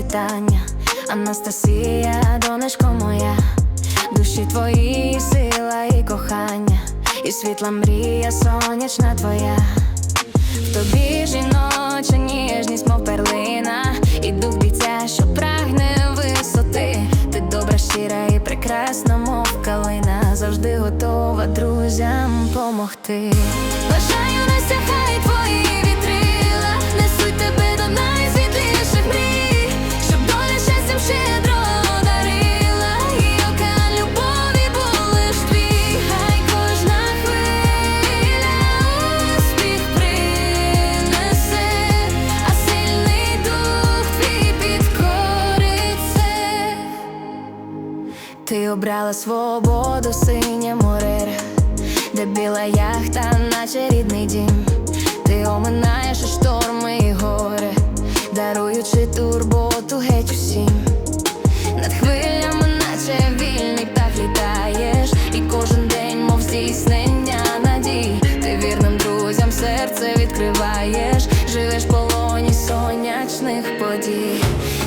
вітання, Анастасія, донечко моя, душі твої, сила і кохання, і світла мрія, сонячна твоя. В тобі жіноча ніжність, мов перлина, і дух бійця, що прагне висоти. Ти добра, щира і прекрасна, мов калина, завжди готова друзям помогти. Бажаю Настя, Ти обрала свободу, синє море, де біла яхта, наче рідний дім. Ти оминаєш шторми і горе, даруючи турботу геть усім. Над хвилями, наче вільний птах літаєш, і кожен день, мов здійснення надій. Ти вірним друзям серце відкриваєш, живеш в полоні сонячних подій.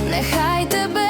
Нехай тебе.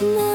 No.